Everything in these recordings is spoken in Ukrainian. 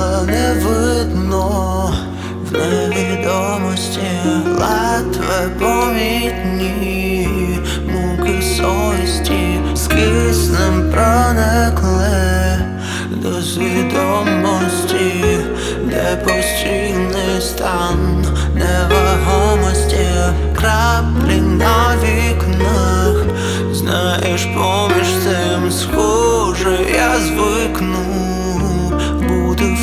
світла не видно в невідомості, ледве помітні муки совісті з киснем проникли до свідомості, де постійний стан невагомості, краплі на вікнах, знаєш, поміж цим схоже, я звикну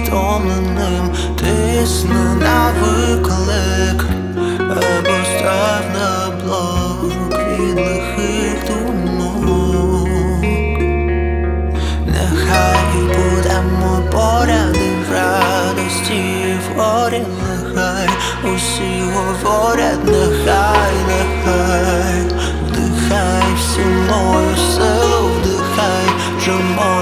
втомленим, тисну на виклик, або став на блок від лихих думок. Нехай будемо поряд і в радості в горі, нехай усі говорять, нехай, нехай вдихай всю мою силу, вдихай, вдихай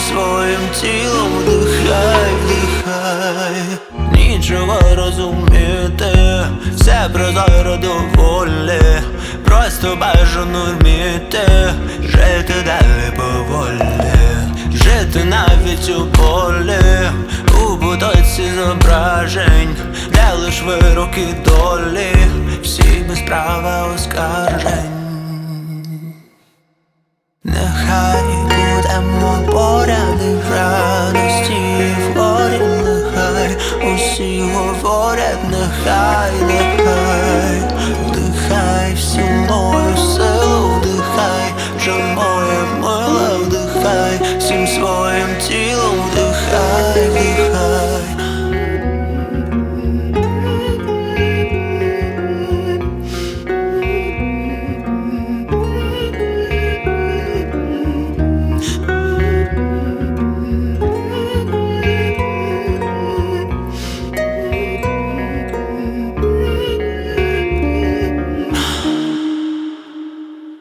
всім своїм тілом, вдихай, вдихай Нічого розуміти, все прозоро доволі Просто бажано вміти жити далі поволі. Жити навіть у полі, у потоці зображень, де лиш вироки долі, всі без права оскаржень. Усі говорять, нехай, нехай